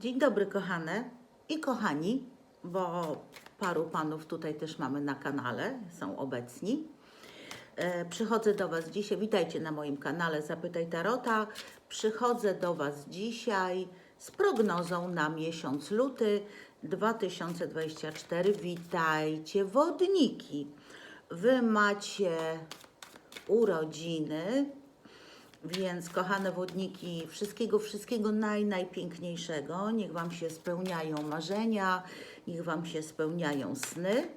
Dzień dobry, kochane i kochani, bo paru panów tutaj też mamy na kanale, są obecni. E, Przychodzę do Was dzisiaj, witajcie na moim kanale Zapytaj Tarota. Przychodzę do Was dzisiaj z prognozą na miesiąc luty 2024. Witajcie, wodniki. Wy macie urodziny, więc kochane wodniki, wszystkiego, wszystkiego naj, najpiękniejszego. Niech Wam się spełniają marzenia, niech Wam się spełniają sny.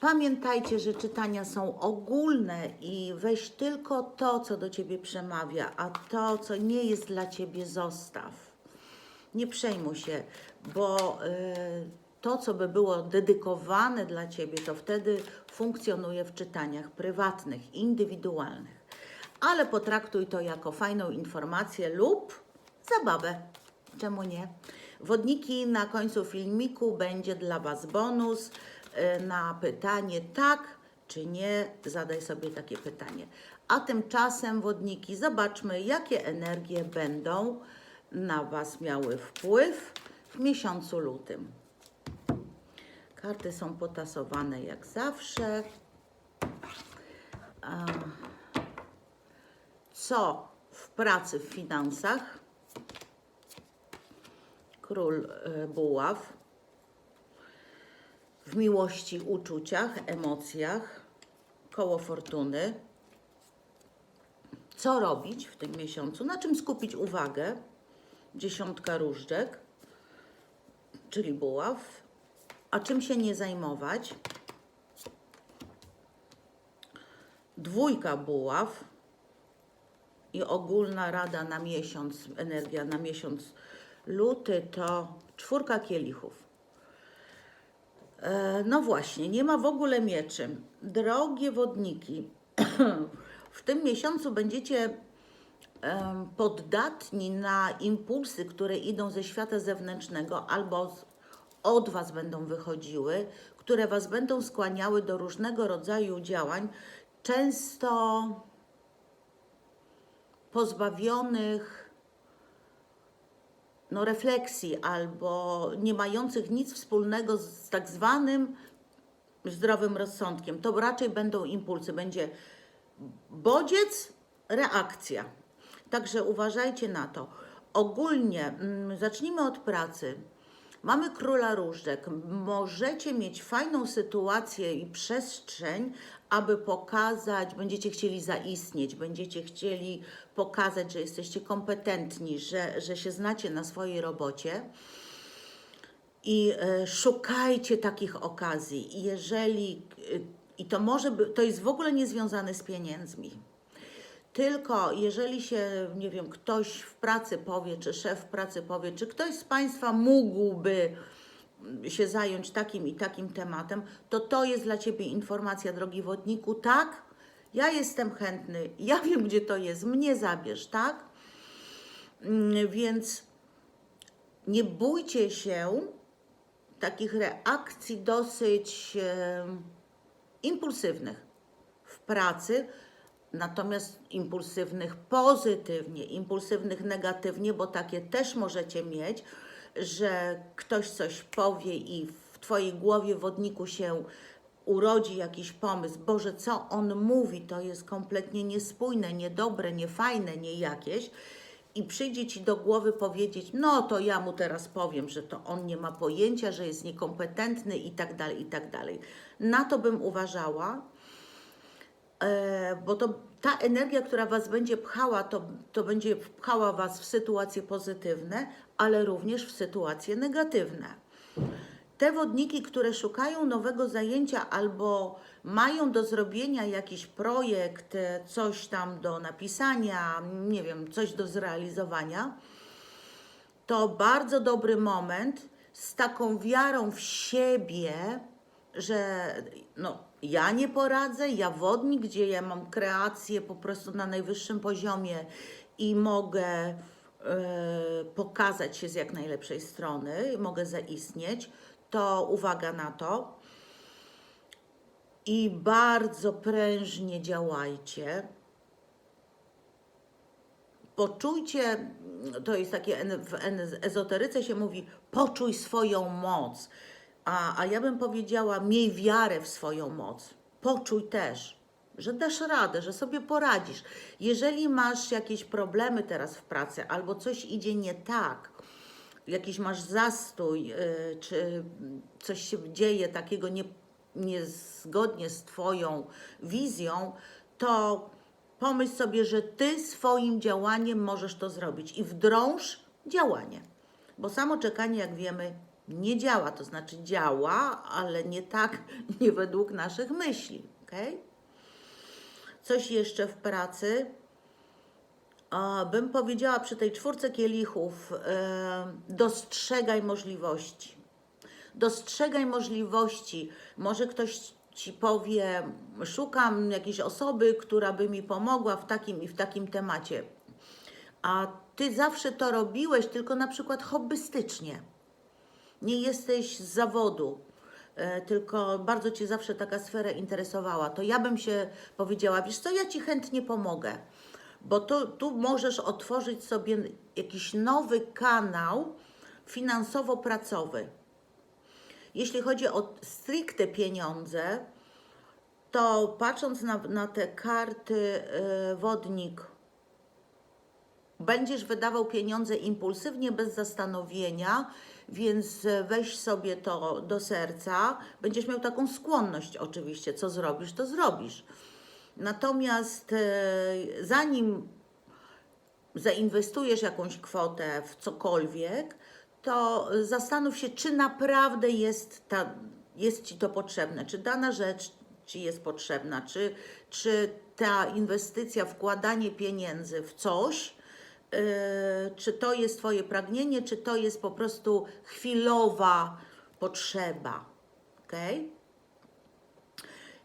Pamiętajcie, że czytania są ogólne i weź tylko to, co do Ciebie przemawia, a to, co nie jest dla Ciebie, zostaw. Nie przejmuj się, bo y, to, co by było dedykowane dla Ciebie, to wtedy funkcjonuje w czytaniach prywatnych, indywidualnych. Ale potraktuj to jako fajną informację lub zabawę. Czemu nie? Wodniki na końcu filmiku będzie dla Was bonus y, na pytanie tak czy nie. Zadaj sobie takie pytanie. A tymczasem wodniki, zobaczmy, jakie energie będą na Was miały wpływ w miesiącu lutym. Karty są potasowane jak zawsze. A, Co w pracy, w finansach? Król e, buław. W miłości, uczuciach, emocjach. Koło fortuny. Co robić w tym miesiącu? Na czym skupić uwagę? Dziesiątka różdżek, czyli buław. A czym się nie zajmować? Dwójka buław i ogólna rada na miesiąc, energia na miesiąc luty to czwórka kielichów. E, No właśnie, nie ma w ogóle mieczy. Drogie wodniki, w tym miesiącu będziecie em, poddatni na impulsy, które idą ze świata zewnętrznego albo od Was będą wychodziły, które Was będą skłaniały do różnego rodzaju działań, często pozbawionych no, refleksji albo nie mających nic wspólnego z tak zwanym zdrowym rozsądkiem. To raczej będą impulsy, będzie bodziec, reakcja. Także uważajcie na to. Ogólnie, mm, zacznijmy od pracy. Mamy króla różdżek. Możecie mieć fajną sytuację i przestrzeń, aby pokazać, będziecie chcieli zaistnieć, będziecie chcieli pokazać, że jesteście kompetentni, że, że się znacie na swojej robocie. I e, szukajcie takich okazji. I Jeżeli, e, i to może, by, to jest w ogóle niezwiązane z pieniędzmi. Tylko jeżeli się, nie wiem, ktoś w pracy powie, czy szef pracy powie, czy ktoś z Państwa mógłby się zająć takim i takim tematem, to to jest dla Ciebie informacja, drogi wodniku, tak? Ja jestem chętny, ja wiem, gdzie to jest, mnie zabierz, tak? Mm, Więc nie bójcie się takich reakcji dosyć e, impulsywnych w pracy, natomiast impulsywnych pozytywnie, impulsywnych negatywnie, bo takie też możecie mieć, że ktoś coś powie i w Twojej głowie wodniku się urodzi jakiś pomysł. Boże, co on mówi, to jest kompletnie niespójne, niedobre, niefajne, nie jakieś. I przyjdzie ci do głowy powiedzieć, no to ja mu teraz powiem, że to on nie ma pojęcia, że jest niekompetentny i tak dalej, i tak dalej. Na to bym uważała, e, bo to ta energia, która Was będzie pchała, to, to będzie pchała Was w sytuacje pozytywne, ale również w sytuacje negatywne. Te wodniki, które szukają nowego zajęcia albo mają do zrobienia jakiś projekt, coś tam do napisania, nie wiem, coś do zrealizowania, to bardzo dobry moment z taką wiarą w siebie, że no, ja nie poradzę, ja wodnik, gdzie ja mam kreację po prostu na najwyższym poziomie i mogę e, pokazać się z jak najlepszej strony, mogę zaistnieć, to uwaga na to. I bardzo prężnie działajcie. Poczujcie, to jest takie, w ezoteryce się mówi, poczuj swoją moc. A, a ja bym powiedziała, miej wiarę w swoją moc. Poczuj też, że dasz radę, że sobie poradzisz. Jeżeli masz jakieś problemy teraz w pracy albo coś idzie nie tak, jakiś masz zastój, yy, czy coś się dzieje takiego nie, niezgodnie z Twoją wizją, to pomyśl sobie, że Ty swoim działaniem możesz to zrobić i wdrąż działanie. Bo samo czekanie, jak wiemy, nie działa. To znaczy działa, ale nie tak, nie według naszych myśli. Okay? Coś jeszcze w pracy. Bym powiedziała przy tej czwórce kielichów, e, dostrzegaj możliwości. Dostrzegaj możliwości. Może ktoś ci powie, szukam jakiejś osoby, która by mi pomogła w takim i w takim temacie. A ty zawsze to robiłeś, tylko na przykład hobbystycznie. Nie jesteś z zawodu, e, tylko bardzo cię zawsze taka sfera interesowała. To ja bym się powiedziała, wiesz co, ja ci chętnie pomogę bo tu, tu możesz otworzyć sobie jakiś nowy kanał finansowo-pracowy. Jeśli chodzi o stricte pieniądze, to patrząc na, na te karty y, wodnik, będziesz wydawał pieniądze impulsywnie, bez zastanowienia, więc weź sobie to do serca. Będziesz miał taką skłonność, oczywiście, co zrobisz, to zrobisz. Natomiast e, zanim zainwestujesz jakąś kwotę w cokolwiek, to zastanów się, czy naprawdę jest, ta, jest Ci to potrzebne, czy dana rzecz Ci jest potrzebna, czy, czy ta inwestycja, wkładanie pieniędzy w coś, yy, czy to jest Twoje pragnienie, czy to jest po prostu chwilowa potrzeba. Okay?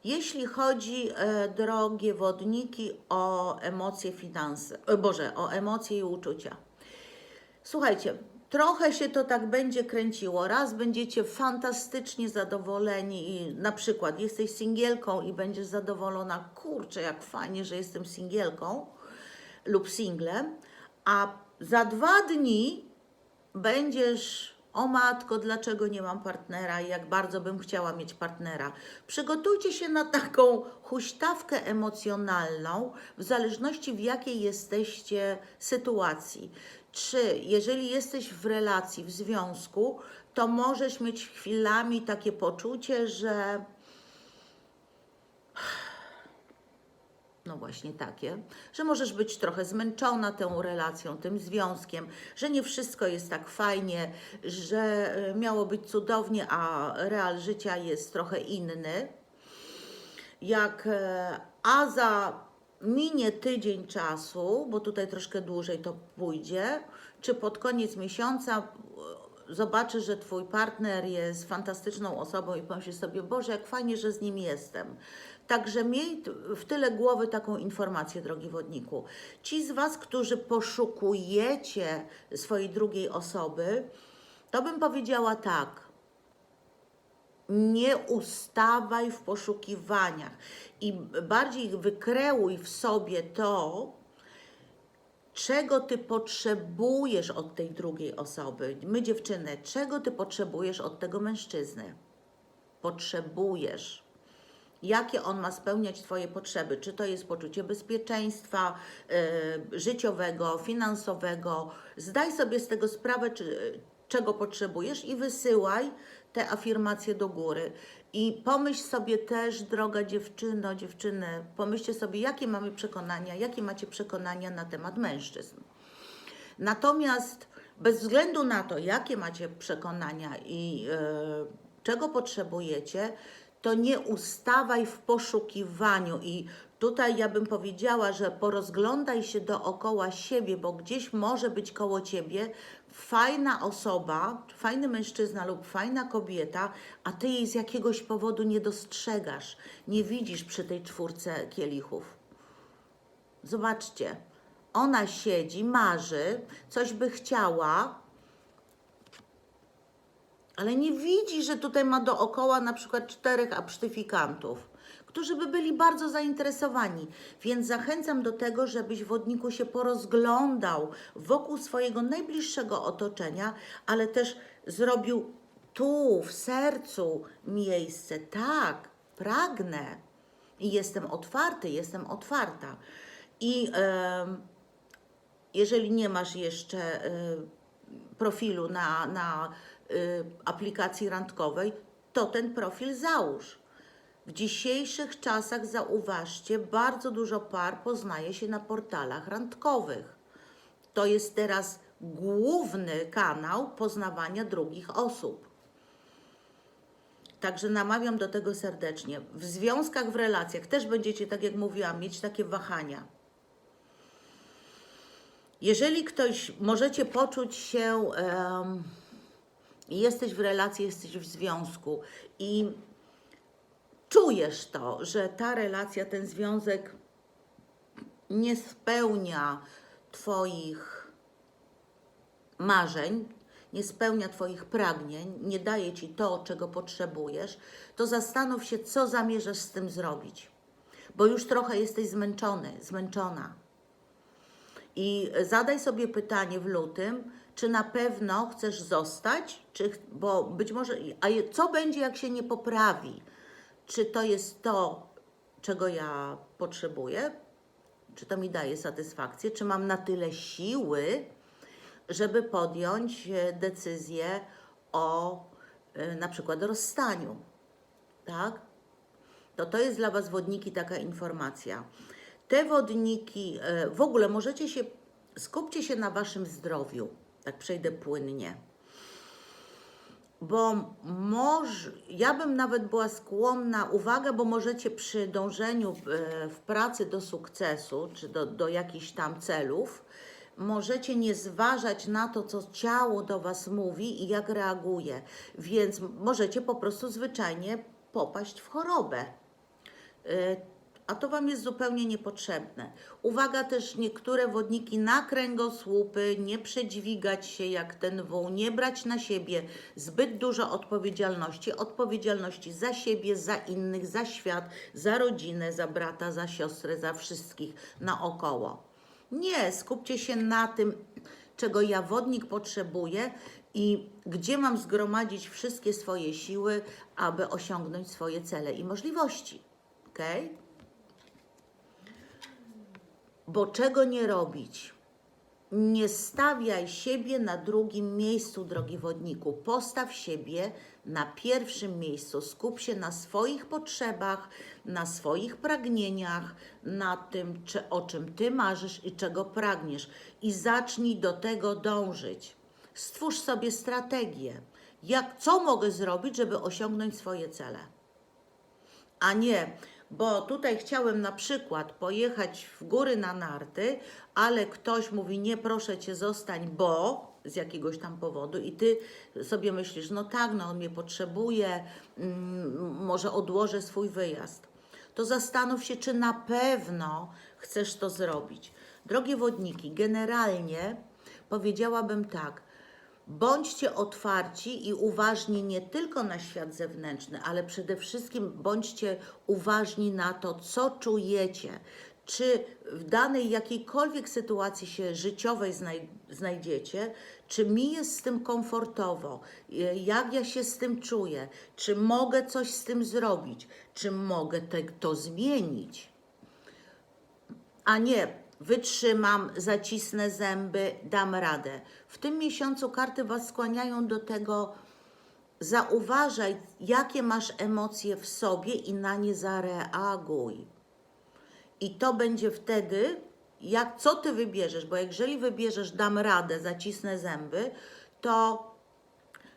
Jeśli chodzi, e, drogie wodniki, o emocje, finanse, e, Boże, o emocje i uczucia. Słuchajcie, trochę się to tak będzie kręciło. Raz będziecie fantastycznie zadowoleni i na przykład jesteś singielką i będziesz zadowolona, kurczę, jak fajnie, że jestem singielką lub singlem, a za dwa dni będziesz o matko, dlaczego nie mam partnera i jak bardzo bym chciała mieć partnera. Przygotujcie się na taką huśtawkę emocjonalną, w zależności w jakiej jesteście sytuacji. Czy jeżeli jesteś w relacji, w związku, to możesz mieć chwilami takie poczucie, że no właśnie takie, że możesz być trochę zmęczona tą relacją, tym związkiem, że nie wszystko jest tak fajnie, że e, miało być cudownie, a real życia jest trochę inny. Jak, e, a za minie tydzień czasu, bo tutaj troszkę dłużej to pójdzie, czy pod koniec miesiąca e, zobaczysz, że twój partner jest fantastyczną osobą i pomyślisz sobie, Boże, jak fajnie, że z nim jestem. Także miej w tyle głowy taką informację, drogi wodniku. Ci z Was, którzy poszukujecie swojej drugiej osoby, to bym powiedziała tak. Nie ustawaj w poszukiwaniach i bardziej wykreuj w sobie to, czego ty potrzebujesz od tej drugiej osoby. My, dziewczyny, czego ty potrzebujesz od tego mężczyzny? Potrzebujesz jakie on ma spełniać Twoje potrzeby. Czy to jest poczucie bezpieczeństwa y, życiowego, finansowego. Zdaj sobie z tego sprawę, czy, czego potrzebujesz i wysyłaj te afirmacje do góry. I pomyśl sobie też, droga dziewczyno, dziewczyny, pomyślcie sobie, jakie mamy przekonania, jakie macie przekonania na temat mężczyzn. Natomiast bez względu na to, jakie macie przekonania i e, czego potrzebujecie, to nie ustawaj w poszukiwaniu. I tutaj ja bym powiedziała, że porozglądaj się dookoła siebie, bo gdzieś może być koło ciebie fajna osoba, fajny mężczyzna lub fajna kobieta, a ty jej z jakiegoś powodu nie dostrzegasz, nie widzisz przy tej czwórce kielichów. Zobaczcie, ona siedzi, marzy, coś by chciała, ale nie widzi, że tutaj ma dookoła na przykład czterech absztyfikantów, to żeby byli bardzo zainteresowani. Więc zachęcam do tego, żebyś wodniku się porozglądał wokół swojego najbliższego otoczenia, ale też zrobił tu, w sercu miejsce. Tak, pragnę. I jestem otwarty, jestem otwarta. I jeżeli nie masz jeszcze profilu na, na aplikacji randkowej, to ten profil załóż. W dzisiejszych czasach, zauważcie, bardzo dużo par poznaje się na portalach randkowych. To jest teraz główny kanał poznawania drugich osób. Także namawiam do tego serdecznie. W związkach, w relacjach też będziecie, tak jak mówiłam, mieć takie wahania. Jeżeli ktoś, możecie poczuć się, em, jesteś w relacji, jesteś w związku i czujesz to, że ta relacja, ten związek nie spełnia Twoich marzeń, nie spełnia Twoich pragnień, nie daje Ci to, czego potrzebujesz, to zastanów się, co zamierzasz z tym zrobić. Bo już trochę jesteś zmęczony, zmęczona. I zadaj sobie pytanie w lutym, czy na pewno chcesz zostać, czy, bo być może, a co będzie, jak się nie poprawi? Czy to jest to, czego ja potrzebuję? Czy to mi daje satysfakcję? Czy mam na tyle siły, żeby podjąć e, decyzję o e, na przykład rozstaniu? Tak? to to jest dla Was wodniki taka informacja. Te wodniki, e, w ogóle możecie się, skupcie się na Waszym zdrowiu, tak przejdę płynnie. Bo może, ja bym nawet była skłonna, uwaga, bo możecie przy dążeniu e, w pracy do sukcesu, czy do, do jakichś tam celów, możecie nie zważać na to, co ciało do Was mówi i jak reaguje. Więc możecie po prostu zwyczajnie popaść w chorobę. A to Wam jest zupełnie niepotrzebne. Uwaga też niektóre wodniki na kręgosłupy, nie przedźwigać się jak ten wół, nie brać na siebie zbyt dużo odpowiedzialności, odpowiedzialności za siebie, za innych, za świat, za rodzinę, za brata, za siostrę, za wszystkich naokoło. Nie, skupcie się na tym, czego ja wodnik potrzebuję i gdzie mam zgromadzić wszystkie swoje siły, aby osiągnąć swoje cele i możliwości. Okej? Bo czego nie robić? Nie stawiaj siebie na drugim miejscu, drogi wodniku. Postaw siebie na pierwszym miejscu. Skup się na swoich potrzebach, na swoich pragnieniach, na tym, czy, o czym ty marzysz i czego pragniesz. I zacznij do tego dążyć. Stwórz sobie strategię. Jak, co mogę zrobić, żeby osiągnąć swoje cele? a nie, bo tutaj chciałem na przykład pojechać w góry na narty, ale ktoś mówi, nie proszę cię, zostań, bo z jakiegoś tam powodu i ty sobie myślisz, no tak, no on mnie potrzebuje, mm, może odłożę swój wyjazd. To zastanów się, czy na pewno chcesz to zrobić. Drogie wodniki, generalnie powiedziałabym tak, Bądźcie otwarci i uważni nie tylko na świat zewnętrzny, ale przede wszystkim bądźcie uważni na to, co czujecie. Czy w danej jakiejkolwiek sytuacji się życiowej znaj- znajdziecie, czy mi jest z tym komfortowo, jak ja się z tym czuję, czy mogę coś z tym zrobić, czy mogę te, to zmienić? A nie wytrzymam, zacisnę zęby, dam radę. W tym miesiącu karty Was skłaniają do tego, zauważaj, jakie masz emocje w sobie i na nie zareaguj. I to będzie wtedy, jak co ty wybierzesz, bo jeżeli wybierzesz dam radę, zacisnę zęby, to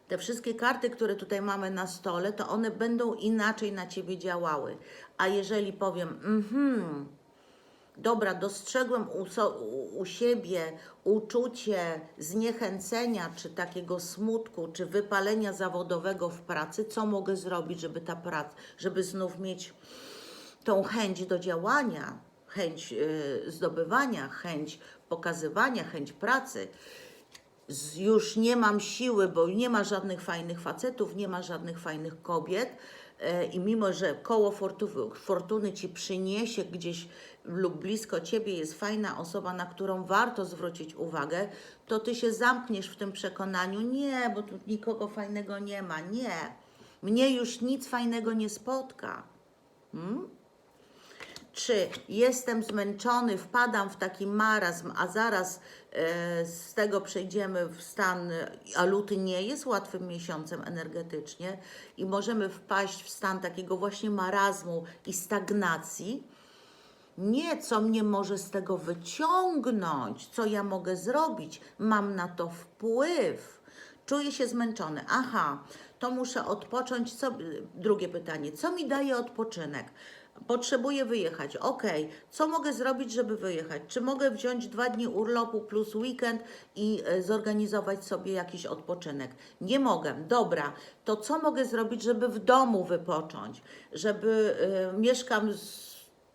te wszystkie karty, które tutaj mamy na stole, to one będą inaczej na ciebie działały. A jeżeli powiem, mhm, dobra, dostrzegłem u, u, siebie uczucie zniechęcenia, czy takiego smutku, czy wypalenia zawodowego w pracy, co mogę zrobić, żeby ta praca, żeby znów mieć tą chęć do działania, chęć y, zdobywania, chęć pokazywania, chęć pracy. Z, już nie mam siły, bo nie ma żadnych fajnych facetów, nie ma żadnych fajnych kobiet. e, i mimo, że koło fortu- fortuny ci przyniesie gdzieś lub blisko ciebie jest fajna osoba, na którą warto zwrócić uwagę, to ty się zamkniesz w tym przekonaniu, nie, bo tu nikogo fajnego nie ma, nie. Mnie już nic fajnego nie spotka. Czy jestem zmęczony, wpadam w taki marazm, a zaraz e, z tego przejdziemy w stan, a luty nie jest łatwym miesiącem energetycznie i możemy wpaść w stan takiego właśnie marazmu i stagnacji. Nie, co mnie może z tego wyciągnąć, co ja mogę zrobić, mam na to wpływ. Czuję się zmęczony. Aha, to muszę odpocząć. Co, drugie pytanie, co mi daje odpoczynek? Potrzebuję wyjechać. Ok, co mogę zrobić, żeby wyjechać? Czy mogę wziąć dwa dni urlopu plus weekend i e, zorganizować sobie jakiś odpoczynek? Nie mogę. Dobra, to co mogę zrobić, żeby w domu wypocząć? Żeby e, mieszkam z,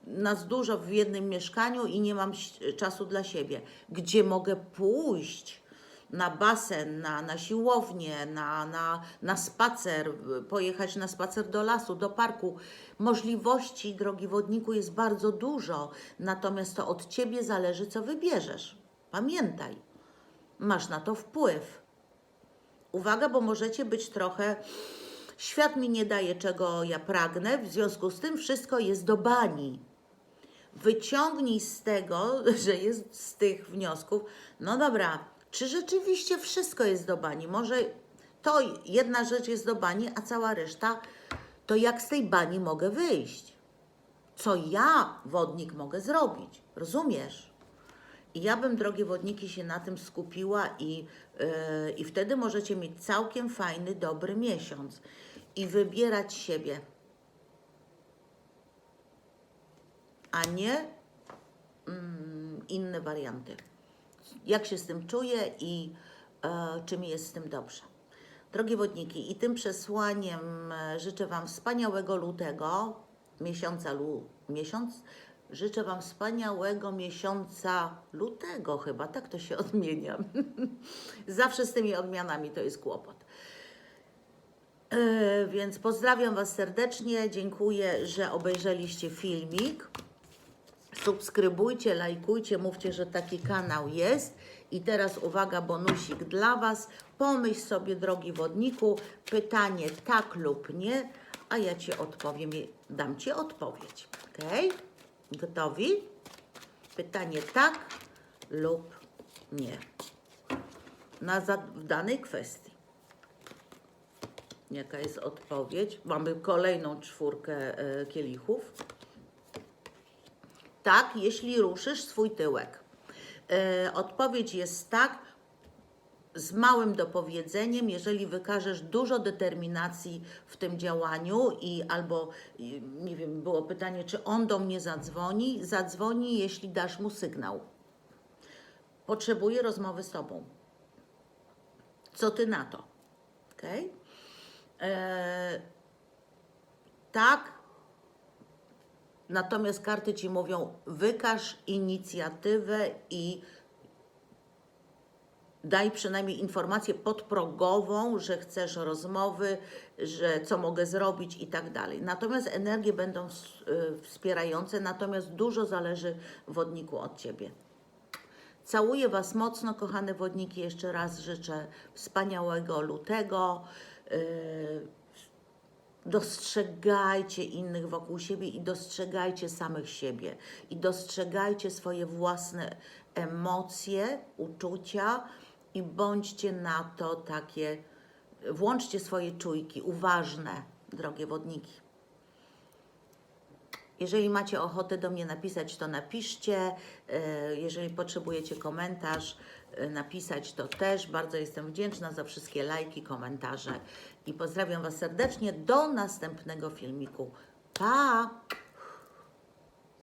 nas dużo w jednym mieszkaniu i nie mam czasu dla siebie. Gdzie mogę pójść? Na basen, na, na siłownię, na, na, na spacer, pojechać na spacer do lasu, do parku. Możliwości, drogi wodniku, jest bardzo dużo, natomiast to od ciebie zależy, co wybierzesz. Pamiętaj, masz na to wpływ. Uwaga, bo możecie być trochę. Świat mi nie daje, czego ja pragnę, w związku z tym wszystko jest do bani. Wyciągnij z tego, że jest z tych wniosków, no dobra, czy rzeczywiście wszystko jest do bani? Może to jedna rzecz jest do bani, a cała reszta, to jak z tej bani mogę wyjść? Co ja, wodnik, mogę zrobić? Rozumiesz? I ja bym, drogie wodniki, się na tym skupiła i, yy, i wtedy możecie mieć całkiem fajny, dobry miesiąc i wybierać siebie, a nie mm, inne warianty. Jak się z tym czuję i e, czy mi jest z tym dobrze. Drogie wodniki, i tym przesłaniem e, życzę Wam wspaniałego lutego, miesiąca lu, miesiąc. Życzę Wam wspaniałego miesiąca lutego chyba, tak to się odmienia. Zawsze z tymi odmianami to jest kłopot. E, Więc pozdrawiam Was serdecznie, dziękuję, że obejrzeliście filmik. Subskrybujcie, lajkujcie, mówcie, że taki kanał jest. I teraz uwaga, bonusik dla Was. Pomyśl sobie, drogi wodniku, pytanie tak lub nie, a ja Ci odpowiem, i dam Ci odpowiedź. Ok? Gotowi? Pytanie tak lub nie. Na w danej kwestii. Jaka jest odpowiedź? Mamy kolejną czwórkę e, kielichów. Tak, jeśli ruszysz swój tyłek. E, odpowiedź jest tak, z małym dopowiedzeniem, jeżeli wykażesz dużo determinacji w tym działaniu i albo, nie wiem, było pytanie, czy on do mnie zadzwoni. Zadzwoni, jeśli dasz mu sygnał. Potrzebuję rozmowy z tobą. Co ty na to? Okej? E, tak, Natomiast karty ci mówią: wykaż inicjatywę i daj przynajmniej informację podprogową, że chcesz rozmowy, że co mogę zrobić i tak dalej. Natomiast energie będą y, wspierające, natomiast dużo zależy wodniku od ciebie. Całuję Was mocno, kochane wodniki. Jeszcze raz życzę wspaniałego lutego. Dostrzegajcie innych wokół siebie i dostrzegajcie samych siebie. I dostrzegajcie swoje własne emocje, uczucia i bądźcie na to takie, włączcie swoje czujki, uważne, drogie wodniki. Jeżeli macie ochotę do mnie napisać, to napiszcie. E, Jeżeli potrzebujecie komentarz, napisać to też. Bardzo jestem wdzięczna za wszystkie lajki, komentarze i pozdrawiam Was serdecznie. Do następnego filmiku. Pa!